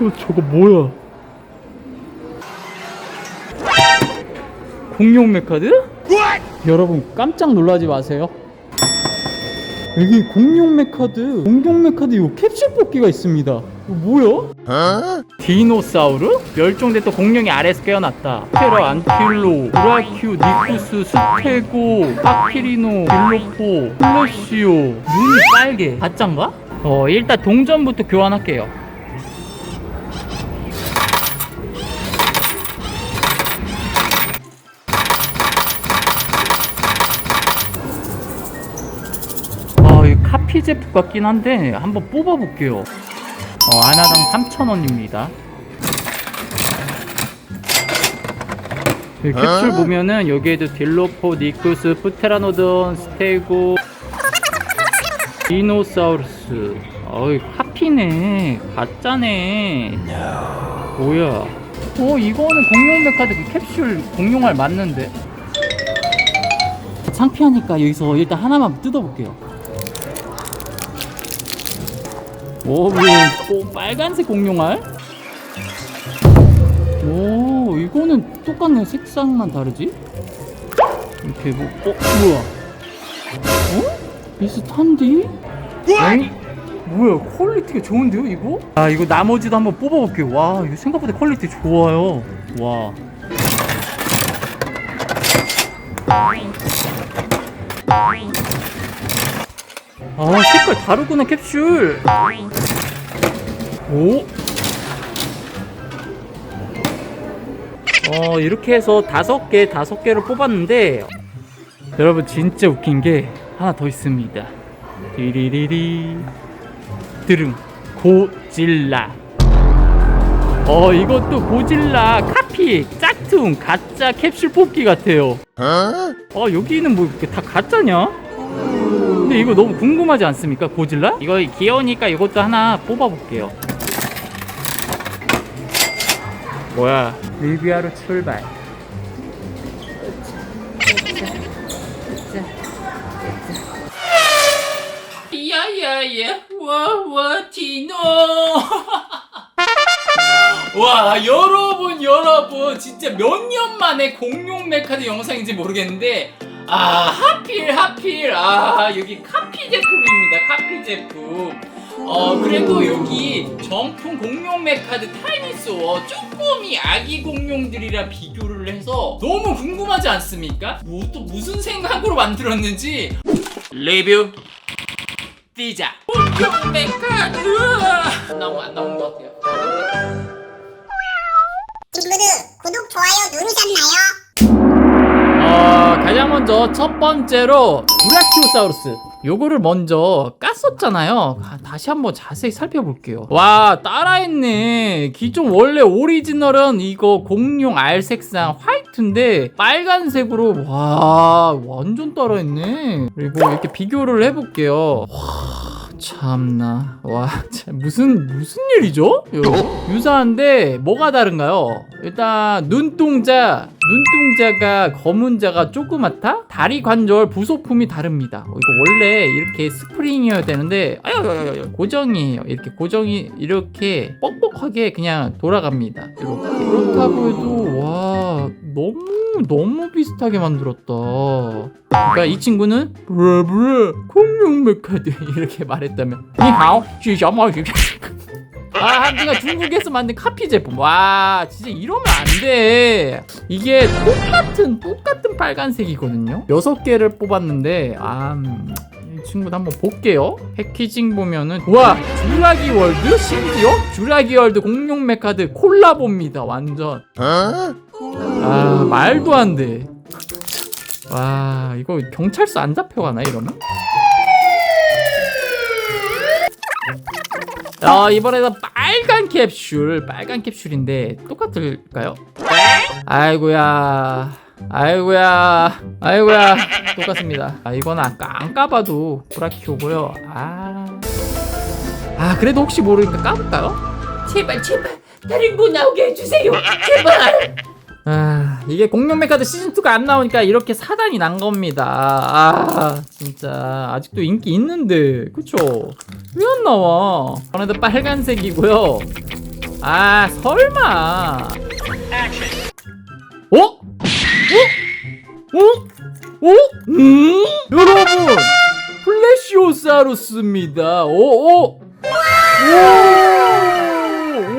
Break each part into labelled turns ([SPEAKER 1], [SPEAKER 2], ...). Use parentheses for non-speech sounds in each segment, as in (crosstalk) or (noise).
[SPEAKER 1] 어, 저거 뭐야? 공룡 메카드? 여러분 깜짝 놀라지 마세요. 여기 공룡 메카드, 공룡 메카드 요 캡슐 뽑기가 있습니다. 이거 뭐야? 디노사우르? 멸종됐던 공룡이 아래에서 깨어났다. 테라, 안틸로, 브라큐, 니쿠스, 스테고, 파키리노, 빌로포, 플래시오. 눈이 빨개. 가짠가? 어, 일단 동전부터 교환할게요. 아, 이 카피 제품 같긴 한데 한번 뽑아볼게요. 어, 하나당 3,000원입니다. 캡슐 보면은 여기에도 딜로포, 니쿠스, 프테라노돈, 스테고, 디노사우루스. 어이 카피네, 가짜네. 뭐야? 어 이거는 공룡 백화드 그 캡슐 공룡알 맞는데? 창피하니까 여기서 일단 하나만 뜯어볼게요. 오, 뭐, 또 빨간색 공룡알? 오, 이거는 똑같네. 색상만 다르지? 이렇게 뭐, 어, 뭐야? 어? 비슷한디? 엥? 뭐야, 퀄리티가 좋은데요, 이거? 아, 이거 나머지도 한번 뽑아볼게요. 와, 이거 생각보다 퀄리티 좋아요. 와. 아, 색깔 다르구나, 캡슐. 오? 어, 이렇게 해서 다섯 개, 다섯 개를 뽑았는데, 여러분, 진짜 웃긴 게 하나 더 있습니다. 디리리리. 드릉. 고질라. 어, 이것도 고질라 카피, 짝퉁, 가짜 캡슐 뽑기 같아요. 어, 여기는 뭐 이렇게 다 가짜냐? 근데 이거 너무 궁금하지 않습니까? 고질라? 이거 귀여우니까 이것도 하나 뽑아볼게요. 뭐야? 리비아로 출발. 야야야 와와 디노 (laughs) 와 여러분 여러분 진짜 몇 년 만에 공룡 메카드 영상인지 모르겠는데 아 하필 하필. 아 여기 카피 제품입니다. 카피 제품. 어 그래도 여기 정품 공룡 메카드 타이니스워 조금이 아기 공룡들이랑 비교를 해서 너무 궁금하지 않습니까? 뭐 또 무슨 생각으로 만들었는지. 리뷰 뛰자. 공룡 메카드! 너무 안 나온 것 같아요.
[SPEAKER 2] 친구들 구독 좋아요 누르셨나요?
[SPEAKER 1] 어, 가장 먼저 첫 번째로 브라키오사우루스. 요거를 먼저 깠었잖아요. 아, 다시 한번 자세히 살펴볼게요. 와 따라했네. 기존 원래 오리지널은 이거 공룡 알 색상 화이트인데 빨간색으로 와 완전 따라했네. 그리고 이렇게 비교를 해볼게요. 와 참나 와 (laughs) 참, 무슨 무슨 일이죠? 유사한데 뭐가 다른가요? 일단 눈동자 눈동자가 검은 자가 조그맣다? 다리 관절 부속품이 다릅니다. 어, 이거 원래 이렇게 스프링이어야 되는데 아유, 고정이에요. 이렇게 고정이 이렇게 뻑뻑하게 그냥 돌아갑니다. 이렇게 그렇다고 해도 와 너무 너무 비슷하게 만들었다. 그러니까 이 친구는 브라브라 공룡 메카드 (laughs) 이렇게 말했다면 니하오 쥐셔머 (laughs) 아, 한디가 중국에서 만든 카피 제품. 와, 진짜 이러면 안 돼. 이게 똑같은, 똑같은 빨간색이거든요. 여섯 개를 뽑았는데, 아, 음, 이 친구도 한번 볼게요. 패키징 보면은, 와, 주라기 월드? 심지어? 주라기 월드 공룡 메카드 콜라보입니다, 완전. 아, 말도 안 돼. 와, 이거 경찰서 안 잡혀가나, 이러면? 어, 이번에는 빨간 캡슐, 빨간 캡슐인데 똑같을까요? 아이고야, 아이고야, 아이고야, 똑같습니다. 아, 이건 아까 안 까봐도 브라키오고요. 아, 아 그래도 혹시 모르니까 까볼까요?
[SPEAKER 3] 제발 제발 다른 거 나오게 해주세요 제발
[SPEAKER 1] 아, 이게 공룡 메카드 시즌 2가 안 나오니까 이렇게 사단이 난 겁니다. 아, 진짜 아직도 인기 있는데, 그쵸? 왜 안 나와? 이번에도 빨간색이고요. 아 설마 어? 어? 어? 어? 음? 여러분 플래시오사우루스입니다 오, 오.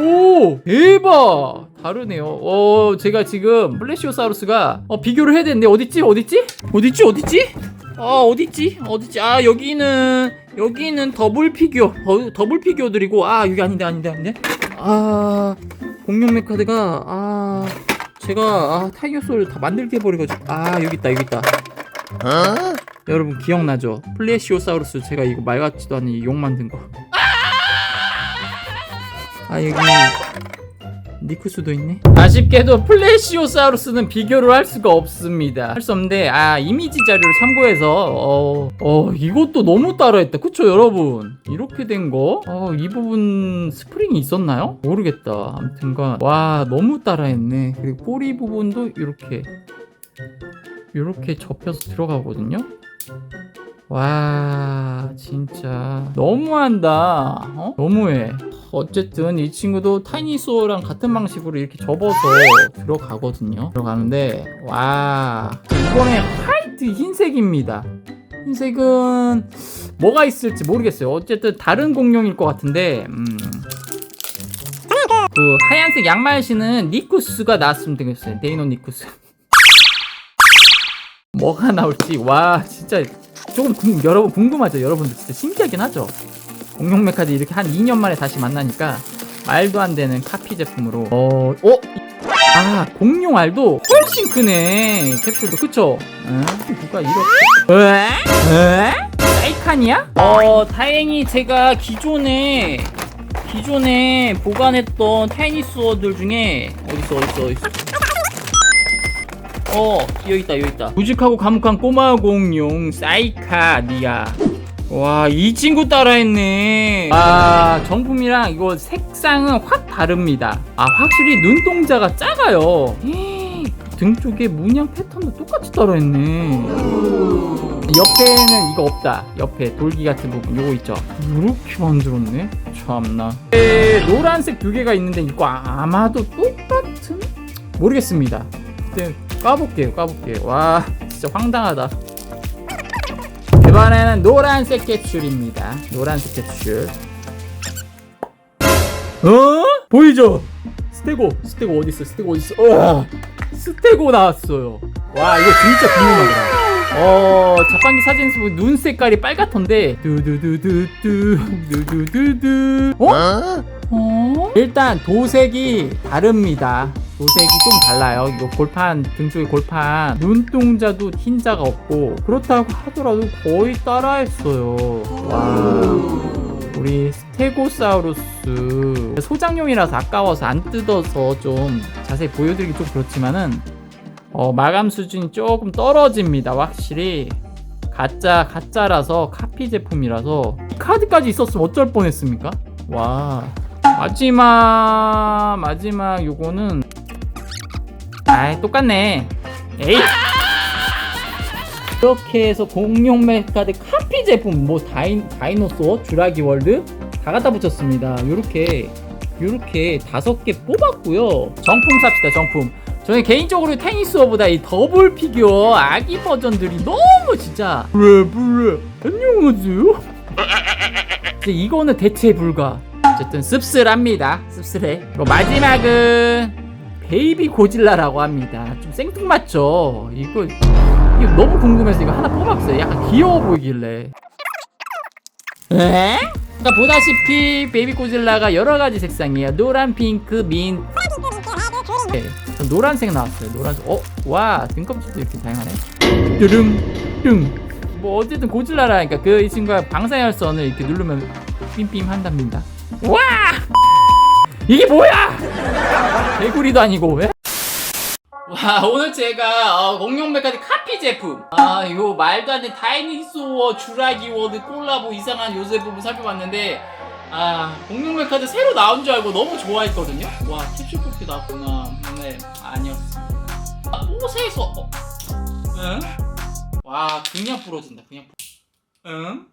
[SPEAKER 1] 오, 오, 대박. 다르네요. 어, 제가 지금 플래시오사우루스가 어, 비교를 해야 되는데 어딨지? 어딨지? 어딨지? 어딨지? 아, 어딨지? 어딨지? 아, 여기는 여기는 더블 피규어. 더, 더블 피규어들이고 아, 여기 아닌데 아닌데 아닌데. 아, 공룡 메카드가 아, 제가 아, 타이어 소를 다 만들게 해 버려 가지고 아, 여기 있다. 여기 있다. 여러분 기억나죠? 플래시오사우루스 제가 이거 말 같지도 않은 이용 만든 거. 아 여기 니쿠스도 있네. 아쉽게도 플래시오사우루스는 비교를 할 수가 없습니다. 할 수 없는데 아 이미지 자료를 참고해서 어, 어 이것도 너무 따라했다. 그쵸 여러분? 이렇게 된 거? 어, 이 부분 스프링이 있었나요? 모르겠다. 아무튼간 와 너무 따라했네. 그리고 꼬리 부분도 이렇게 이렇게 접혀서 들어가거든요. 와 진짜. 너무한다. 어? 너무해. 어쨌든 이 친구도 타이니소어랑 같은 방식으로 이렇게 접어서 들어가거든요. 들어가는데 와 이번에 화이트 흰색입니다. 흰색은 뭐가 있을지 모르겠어요. 어쨌든 다른 공룡일 것 같은데 음. 그 하얀색 양말 신은 니쿠스가 나왔으면 되겠어요. 데이노 니쿠스. (laughs) 뭐가 나올지. 와 진짜 조금 궁, 여러분 궁금하죠 여러분들 진짜 신기하긴 하죠 공룡 메카드 이렇게 한 2년 만에 다시 만나니까 말도 안 되는 카피 제품으로 어, 어? 아 공룡 알도 훨씬 크네 캡슐도 그쵸? 응? 누가 이렇게 에? 에? 사이칸이야? 어 다행히 제가 기존에 기존에 보관했던 타이니스워들 중에 어딨어 어딨어 어딨어 어 여기 있다 여기 있다. 무직하고 감옥한 꼬마 공룡 사이카니아. 와 이 친구 따라했네. 아 정품이랑 이거 색상은 확 다릅니다. 아 확실히 눈동자가 작아요. 등 쪽에 문양 패턴도 똑같이 따라했네. 옆에는 이거 없다. 옆에 돌기 같은 부분 요거 있죠? 이렇게 만들었네? 참나. 에, 노란색 두 개가 있는데 이거 아마도 똑같은? 모르겠습니다. 그때 까볼게요 까볼게요 와 진짜 황당하다 이번에는 노란색 캡슐입니다 노란색 캡슐 어? 보이죠? 스테고 스테고 어딨어 스테고 어딨어 우와, 스테고 나왔어요 와 이거 진짜 궁금하더라 어 자판기 사진에서 눈 색깔이 빨갛던데 두두두두두 두두두두 어? 어? 일단 도색이 다릅니다. 도색이 좀 달라요. 이거 골판 등 쪽에 골판 눈동자도 흰자가 없고 그렇다고 하더라도 거의 따라했어요. 와. 우리 스테고사우루스 소장용이라서 아까워서 안 뜯어서 좀 자세히 보여드리기 좀 그렇지만은 어, 마감 수준이 조금 떨어집니다. 확실히 가짜 가짜라서 카피 제품이라서 이 카드까지 있었으면 어쩔 뻔했습니까? 와 마지막 마지막 요거는 아이 똑같네. 에이. 이렇게 해서 공룡 메카드 카피 제품 뭐 다이, 다이노소어 주라기 월드 다 갖다 붙였습니다. 요렇게 요렇게 다섯 개 뽑았고요. 정품 삽시다 정품. 저는 개인적으로 테니스어보다 이 더블 피규어 아기 버전들이 너무 진짜 브레 브레 안녕하세요. 이거는 대체 불가. 어쨌든 씁쓸합니다. 씁쓸해. 그리고 마지막은 베이비 고질라라고 합니다. 좀 생뚱맞죠? 이거 이거 너무 궁금해서 이거 하나 뽑았어요. 약간 귀여워 보이길래. 에? 그러니까 보다시피 베이비 고질라가 여러 가지 색상이에요. 노란 핑크 민. 네, 전 노란색 나왔어요. 노란색. 어? 와 등껍질도 이렇게 다양하네. 뚜릉 뚱뭐 어쨌든 고질라라니까 그 이 친구가 방사열선을 이렇게 누르면 빔빔 한답니다. 와! 이게 뭐야 개구리도 아니고 왜? 와 오늘 제가 어, 공룡 메카드 카피 제품 아 이거 말도 안 되는 다이니소어 주라기 워드 콜라보 이상한 요새 부분 살펴봤는데 아 공룡 메카드 새로 나온 줄 알고 너무 좋아했거든요 와 캡슐 뽑기 나왔구나 네 아니었습니다 아, 옷에서 어, 응? 와 그냥 부러진다 그냥 부러... 응?